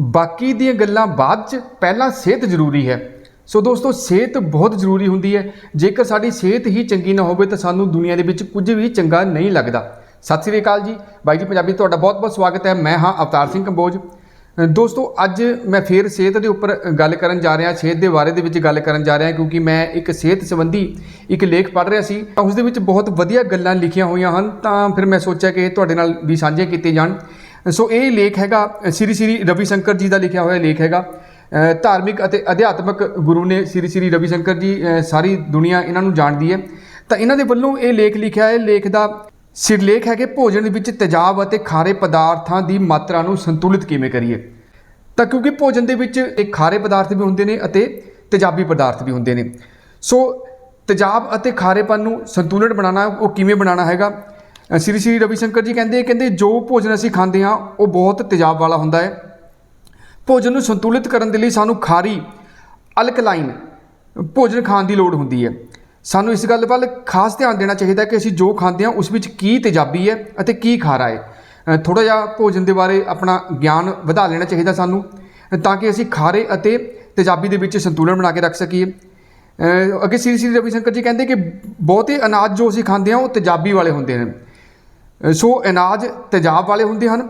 ਬਾਕੀ ਦੀਆਂ ਗੱਲਾਂ ਬਾਅਦ ਚ, ਪਹਿਲਾਂ ਸਿਹਤ ਜ਼ਰੂਰੀ ਹੈ। ਸੋ ਦੋਸਤੋ, ਸਿਹਤ ਬਹੁਤ ਜ਼ਰੂਰੀ ਹੁੰਦੀ ਹੈ। ਜੇਕਰ ਸਾਡੀ ਸਿਹਤ ਹੀ ਚੰਗੀ ਨਾ ਹੋਵੇ ਤਾਂ ਸਾਨੂੰ ਦੁਨੀਆ ਦੇ ਵਿੱਚ ਕੁਝ ਵੀ ਚੰਗਾ ਨਹੀਂ ਲੱਗਦਾ। ਸਤਿ ਸ੍ਰੀ ਅਕਾਲ ਜੀ। ਬਾਈ ਜੀ ਪੰਜਾਬੀ, ਤੁਹਾਡਾ ਬਹੁਤ-ਬਹੁਤ ਸਵਾਗਤ ਹੈ। ਮੈਂ ਹਾਂ ਅਵਤਾਰ ਸਿੰਘ ਕੰਬੋਜ। ਦੋਸਤੋ, ਅੱਜ ਮੈਂ ਫੇਰ ਸਿਹਤ ਦੇ ਉੱਪਰ ਗੱਲ ਕਰਨ ਜਾ ਰਿਹਾ, ਸਿਹਤ ਦੇ ਬਾਰੇ ਦੇ ਵਿੱਚ ਗੱਲ ਕਰਨ ਜਾ ਰਿਹਾ, ਕਿਉਂਕਿ ਮੈਂ ਇੱਕ ਸਿਹਤ ਸੰਬੰਧੀ ਇੱਕ ਲੇਖ ਪੜ੍ਹ ਰਿਹਾ ਸੀ। ਤਾਂ ਉਸ ਦੇ ਵਿੱਚ ਬਹੁਤ ਵਧੀਆ ਗੱਲਾਂ ਲਿਖੀਆਂ ਹੋਈਆਂ ਹਨ। ਤਾਂ ਫਿਰ ਮੈਂ ਸੋਚਿਆ ਕਿ ਤੁਹਾਡੇ ਨਾਲ ਵੀ ਸਾਂਝੇ ਕੀਤੇ ਜਾਣ। ਸੋ ਇਹ ਲੇਖ ਹੈਗਾ ਸ੍ਰੀ ਸ੍ਰੀ ਰਵੀ ਸ਼ੰਕਰ ਜੀ ਦਾ ਲਿਖਿਆ ਹੋਇਆ ਲੇਖ ਹੈਗਾ। ਧਾਰਮਿਕ ਅਤੇ ਅਧਿਆਤਮਕ ਗੁਰੂ ਨੇ ਸ੍ਰੀ ਸ੍ਰੀ ਰਵੀ ਸ਼ੰਕਰ ਜੀ ਸਾਰੀ ਦੁਨੀਆ ਇਹਨਾਂ ਨੂੰ ਜਾਣਦੀ ਹੈ। ਤਾਂ ਇਹਨਾਂ ਦੇ ਵੱਲੋਂ ਇਹ ਲੇਖ ਲਿਖਿਆ ਹੈ, ਲੇਖ ਦਾ ਸਿਰਲੇਖ ਹੈ ਕਿ ਭੋਜਨ ਵਿੱਚ ਤੇਜ਼ਾਬ ਅਤੇ ਖਾਰੇ ਪਦਾਰਥਾਂ ਦੀ ਮਾਤਰਾ ਨੂੰ ਸੰਤੁਲਿਤ ਕਿਵੇਂ ਕਰੀਏ। ਤਾਂ ਕਿਉਂਕਿ ਭੋਜਨ ਦੇ ਵਿੱਚ ਇੱਕ ਖਾਰੇ ਪਦਾਰਥ ਵੀ ਹੁੰਦੇ ਨੇ ਅਤੇ ਤੇਜ਼ਾਬੀ ਪਦਾਰਥ ਵੀ ਹੁੰਦੇ ਨੇ। ਸੋ ਤੇਜ਼ਾਬ ਅਤੇ ਖਾਰੇਪਨ ਨੂੰ ਸੰਤੁਲਨ ਬਣਾਉਣਾ, ਉਹ ਕਿਵੇਂ ਬਣਾਉਣਾ ਹੈਗਾ? ਸ੍ਰੀ ਸ੍ਰੀ ਰਵੀ ਸ਼ੰਕਰ ਜੀ ਕਹਿੰਦੇ ਕਹਿੰਦੇ ਜੋ ਭੋਜਨ ਅਸੀਂ ਖਾਂਦੇ ਹਾਂ, ਉਹ ਬਹੁਤ ਤੇਜ਼ਾਬ ਵਾਲਾ ਹੁੰਦਾ ਹੈ। ਭੋਜਨ ਨੂੰ ਸੰਤੁਲਿਤ ਕਰਨ ਦੇ ਲਈ ਸਾਨੂੰ ਖਾਰੀ ਅਲਕਲਾਈਨ ਭੋਜਨ ਖਾਣ ਦੀ ਲੋੜ ਹੁੰਦੀ ਹੈ। ਸਾਨੂੰ ਇਸ ਗੱਲ ਵੱਲ ਖਾਸ ਧਿਆਨ ਦੇਣਾ ਚਾਹੀਦਾ ਕਿ ਅਸੀਂ ਜੋ ਖਾਂਦੇ ਹਾਂ, ਉਸ ਵਿੱਚ ਕੀ ਤੇਜ਼ਾਬੀ ਹੈ ਅਤੇ ਕੀ ਖਾਰਾ ਹੈ। ਥੋੜਾ ਜਿਹਾ ਭੋਜਨ ਦੇ ਬਾਰੇ ਆਪਣਾ ਗਿਆਨ ਵਧਾ ਲੈਣਾ ਚਾਹੀਦਾ ਸਾਨੂੰ, ਤਾਂ ਕਿ ਅਸੀਂ ਖਾਰੇ ਅਤੇ ਤੇਜ਼ਾਬੀ ਦੇ ਵਿੱਚ ਸੰਤੁਲਨ ਬਣਾ ਕੇ ਰੱਖ ਸਕੀਏ। ਅੱਗੇ ਸ੍ਰੀ ਸ੍ਰੀ ਰਵੀ ਸ਼ੰਕਰ ਜੀ ਕਹਿੰਦੇ ਕਿ ਬਹੁਤੇ ਅਨਾਜ ਜੋ ਅਸੀਂ ਖਾਂਦੇ ਹਾਂ, ਉਹ ਤੇਜ਼ਾਬੀ ਵਾਲੇ ਹੁੰਦੇ ਨੇ ਸੋ ਅਨਾਜ ਤੇਜ਼ਾਬ ਵਾਲੇ ਹੁੰਦੇ ਹਨ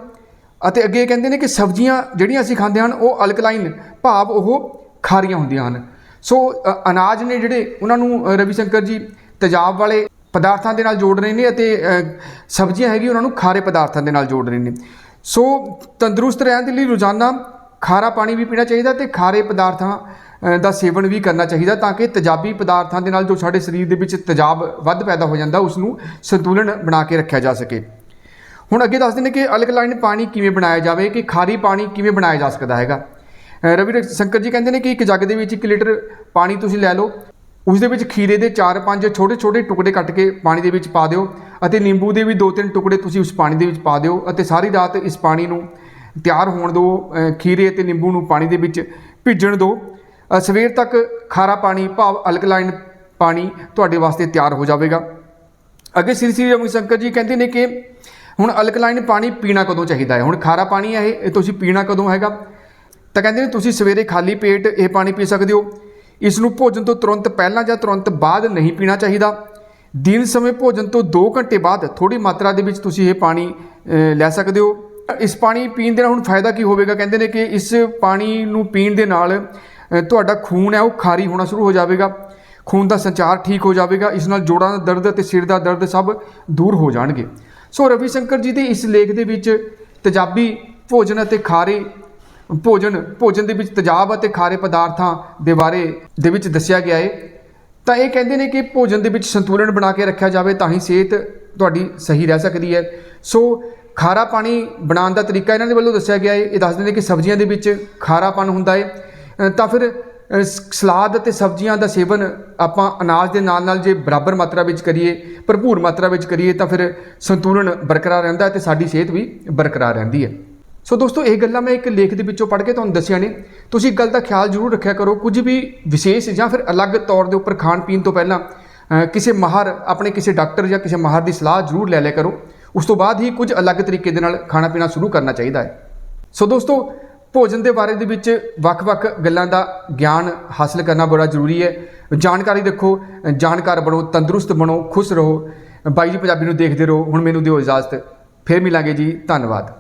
ਅਤੇ ਅੱਗੇ ਕਹਿੰਦੇ ਨੇ ਕਿ ਸਬਜ਼ੀਆਂ ਜਿਹੜੀਆਂ ਅਸੀਂ ਖਾਂਦੇ ਹਨ, ਉਹ ਅਲਕਲਾਈਨ ਭਾਵ ਉਹ ਖਾਰੀਆਂ ਹੁੰਦੀਆਂ ਹਨ। ਸੋ ਅਨਾਜ ਨੇ ਜਿਹੜੇ ਉਹਨਾਂ ਨੂੰ ਰਵੀ ਸ਼ੰਕਰ ਜੀ ਤੇਜ਼ਾਬ ਵਾਲੇ ਪਦਾਰਥਾਂ ਦੇ ਨਾਲ ਜੋੜ ਰਹੇ ਨੇ ਅਤੇ ਸਬਜ਼ੀਆਂ ਹੈਗੀ ਉਹਨਾਂ ਨੂੰ ਖਾਰੇ ਪਦਾਰਥਾਂ ਦੇ ਨਾਲ ਜੋੜ ਰਹੇ ਨੇ। ਸੋ ਤੰਦਰੁਸਤ ਰਹਿਣ ਦੇ ਲਈ ਰੋਜ਼ਾਨਾ ਖਾਰਾ ਪਾਣੀ ਵੀ ਪੀਣਾ ਚਾਹੀਦਾ ਤੇ ਖਾਰੇ ਪਦਾਰਥਾਂ ਦਾ ਸੇਵਨ ਵੀ ਕਰਨਾ ਚਾਹੀਦਾ ਤਾਂ ਕਿ ਤੇਜ਼ਾਬੀ ਪਦਾਰਥਾਂ ਦੇ ਨਾਲ ਜੋ ਸਾਡੇ ਸਰੀਰ ਦੇ ਵਿੱਚ ਤੇਜ਼ਾਬ ਵੱਧ ਪੈਦਾ ਹੋ ਜਾਂਦਾ ਉਸ ਨੂੰ ਸੰਤੁਲਨ ਬਣਾ ਕੇ ਰੱਖਿਆ ਜਾ ਸਕੇ। ਹੁਣ ਅੱਗੇ ਦੱਸਦੇ ਨੇ ਕਿ ਅਲਕਲਾਈਨ ਪਾਣੀ ਕਿਵੇਂ ਬਣਾਇਆ ਜਾਵੇ, ਕਿ ਖਾਰੀ ਪਾਣੀ ਕਿਵੇਂ ਬਣਾਇਆ ਜਾ ਸਕਦਾ ਹੈਗਾ। ਰਵੀ ਸ਼ੰਕਰ ਜੀ ਕਹਿੰਦੇ ਨੇ ਕਿ ਇੱਕ ਜੱਗ ਦੇ ਵਿੱਚ 1 ਲੀਟਰ ਪਾਣੀ ਤੁਸੀਂ ਲੈ ਲਓ ਉਸ ਦੇ ਵਿੱਚ ਖੀਰੇ ਦੇ 4-5 ਛੋਟੇ-ਛੋਟੇ ਟੁਕੜੇ ਕੱਟ ਕੇ ਪਾਣੀ ਦੇ ਵਿੱਚ ਪਾ ਦਿਓ ਅਤੇ ਨਿੰਬੂ ਦੇ ਵੀ 2-3 ਟੁਕੜੇ ਤੁਸੀਂ ਉਸ ਪਾਣੀ ਦੇ ਵਿੱਚ ਪਾ ਦਿਓ ਅਤੇ ਸਾਰੀ ਰਾਤ ਇਸ ਪਾਣੀ ਨੂੰ ਤਿਆਰ ਹੋਣ ਦਿਓ ਖੀਰੇ ਅਤੇ ਨਿੰਬੂ ਨੂੰ ਪਾਣੀ ਦੇ ਵਿੱਚ ਭਿੱਜਣ ਦਿਓ ਸਵੇਰ ਤੱਕ ਖਾਰਾ ਪਾਣੀ, ਭਾਵ ਅਲਕਲਾਈਨ ਪਾਣੀ ਤੁਹਾਡੇ ਵਾਸਤੇ ਤਿਆਰ ਹੋ ਜਾਵੇਗਾ। ਅੱਗੇ ਸ੍ਰੀ ਸ੍ਰੀ ਰਵੀ ਸ਼ੰਕਰ ਜੀ ਕਹਿੰਦੇ ਨੇ ਕਿ ਹੁਣ ਅਲਕਲਾਈਨ ਪਾਣੀ ਪੀਣਾ ਕਦੋਂ ਚਾਹੀਦਾ ਹੈ? ਹੁਣ ਖਾਰਾ ਪਾਣੀ ਹੈ ਇਹ ਤੁਸੀਂ ਪੀਣਾ ਕਦੋਂ ਹੈਗਾ? ਤਾਂ ਕਹਿੰਦੇ ਨੇ ਤੁਸੀਂ ਸਵੇਰੇ ਖਾਲੀ ਪੇਟ ਇਹ ਪਾਣੀ ਪੀ ਸਕਦੇ ਹੋ। ਇਸ ਨੂੰ ਭੋਜਨ ਤੋਂ ਤੁਰੰਤ ਪਹਿਲਾਂ ਜਾਂ ਤੁਰੰਤ ਬਾਅਦ ਨਹੀਂ ਪੀਣਾ ਚਾਹੀਦਾ। ਦਿਨ ਸਮੇਂ ਭੋਜਨ ਤੋਂ 2 ਘੰਟੇ ਬਾਅਦ ਥੋੜੀ ਮਾਤਰਾ ਦੇ ਵਿੱਚ ਤੁਸੀਂ ਇਹ ਪਾਣੀ ਲੈ ਸਕਦੇ ਹੋ। ਇਸ ਪਾਣੀ ਪੀਣ ਦੇ ਨਾਲ ਹੁਣ ਫਾਇਦਾ ਕੀ ਹੋਵੇਗਾ? ਕਹਿੰਦੇ ਨੇ ਕਿ ਇਸ ਪਾਣੀ ਨੂੰ ਪੀਣ ਦੇ ਨਾਲ ਤੁਹਾਡਾ ਖੂਨ ਹੈ, ਉਹ ਖਾਰੀ ਹੋਣਾ ਸ਼ੁਰੂ ਹੋ ਜਾਵੇਗਾ। ਖੂਨ ਦਾ ਸੰਚਾਰ ਠੀਕ ਹੋ ਜਾਵੇਗਾ, ਇਸ ਨਾਲ ਜੋੜਾਂ ਦਾ ਦਰਦ ਅਤੇ ਸਿਰ ਦਾ ਦਰਦ ਸਭ ਦੂਰ ਹੋ ਜਾਣਗੇ। ਸੋ ਰਵੀ ਸ਼ੰਕਰ ਜੀ ਦੇ ਇਸ ਲੇਖ ਦੇ ਵਿੱਚ ਤੇਜ਼ਾਬੀ ਭੋਜਨ ਅਤੇ ਖਾਰੇ ਭੋਜਨ ਭੋਜਨ ਦੇ ਵਿੱਚ ਤਜਾਬ ਅਤੇ ਖਾਰੇ ਪਦਾਰਥਾਂ ਦੇ ਬਾਰੇ ਦੇ ਵਿੱਚ ਦੱਸਿਆ ਗਿਆ ਹੈ। ਤਾਂ ਇਹ ਕਹਿੰਦੇ ਨੇ ਕਿ ਭੋਜਨ ਦੇ ਵਿੱਚ ਸੰਤੁਲਨ ਬਣਾ ਕੇ ਰੱਖਿਆ ਜਾਵੇ, ਤਾਂ ਹੀ ਸਿਹਤ ਤੁਹਾਡੀ ਸਹੀ ਰਹਿ ਸਕਦੀ ਹੈ। ਸੋ ਖਾਰਾ ਪਾਣੀ ਬਣਾਉਣ ਦਾ ਤਰੀਕਾ ਇਹਨਾਂ ਦੇ ਵੱਲੋਂ ਦੱਸਿਆ ਗਿਆ ਹੈ। ਇਹ ਦੱਸਦੇ ਨੇ ਕਿ ਸਬਜ਼ੀਆਂ ਦੇ ਵਿੱਚ ਖਾਰਾਪਨ ਹੁੰਦਾ ਹੈ। ਤਾਂ ਫਿਰ ਸਲਾਦ ਅਤੇ ਸਬਜ਼ੀਆਂ ਦਾ ਸੇਵਨ ਆਪਾਂ ਅਨਾਜ ਦੇ ਨਾਲ ਨਾਲ ਜੇ ਬਰਾਬਰ ਮਾਤਰਾ ਵਿੱਚ ਕਰੀਏ, ਭਰਪੂਰ ਮਾਤਰਾ ਵਿੱਚ ਕਰੀਏ, ਤਾਂ ਫਿਰ ਸੰਤੁਲਨ ਬਰਕਰਾਰ ਰਹਿੰਦਾ ਹੈ ਤੇ ਸਾਡੀ ਸਿਹਤ ਵੀ ਬਰਕਰਾਰ ਰਹਿੰਦੀ ਹੈ। ਸੋ ਦੋਸਤੋ, ਇਹ ਗੱਲਾਂ ਮੈਂ ਇੱਕ ਲੇਖ ਦੇ ਵਿੱਚੋਂ ਪੜ੍ਹ ਕੇ ਤੁਹਾਨੂੰ ਦੱਸਿਆ ਨੇ। ਤੁਸੀਂ ਇੱਕ ਗੱਲ ਦਾ ਖਿਆਲ ਜ਼ਰੂਰ ਰੱਖਿਆ ਕਰੋ, ਕੁਝ ਵੀ ਵਿਸ਼ੇਸ਼ ਜਾਂ ਫਿਰ ਅਲੱਗ ਤੌਰ ਦੇ ਉੱਪਰ ਖਾਣ ਪੀਣ ਤੋਂ ਪਹਿਲਾਂ ਕਿਸੇ ਮਾਹਰ, ਆਪਣੇ ਕਿਸੇ ਡਾਕਟਰ ਜਾਂ ਕਿਸੇ ਮਾਹਰ ਦੀ ਸਲਾਹ ਜ਼ਰੂਰ ਲੈ ਲਿਆ ਕਰੋ। ਉਸ ਤੋਂ ਬਾਅਦ ਹੀ ਕੁਝ ਅਲੱਗ ਤਰੀਕੇ ਦੇ ਨਾਲ ਖਾਣਾ ਪੀਣਾ ਸ਼ੁਰੂ ਕਰਨਾ ਚਾਹੀਦਾ ਹੈ। ਸੋ ਦੋਸਤੋ ਭੋਜਨ ਦੇ ਬਾਰੇ ਦੇ ਵਿੱਚ ਵੱਖ-ਵੱਖ ਗੱਲਾਂ ਦਾ ਗਿਆਨ ਹਾਸਲ ਕਰਨਾ ਬੜਾ ਜ਼ਰੂਰੀ ਹੈ। ਜਾਣਕਾਰੀ ਦੇਖੋ ਜਾਣਕਾਰ ਬਣੋ, ਤੰਦਰੁਸਤ ਬਣੋ, ਖੁਸ਼ ਰਹੋ। ਬਾਈ ਜੀ ਪੰਜਾਬੀ ਨੂੰ ਦੇਖਦੇ ਰਹੋ, ਹੁਣ ਮੈਨੂੰ ਦਿਓ ਇਜਾਜ਼ਤ। ਫਿਰ ਮਿਲਾਂਗੇ ਜੀ, ਧੰਨਵਾਦ।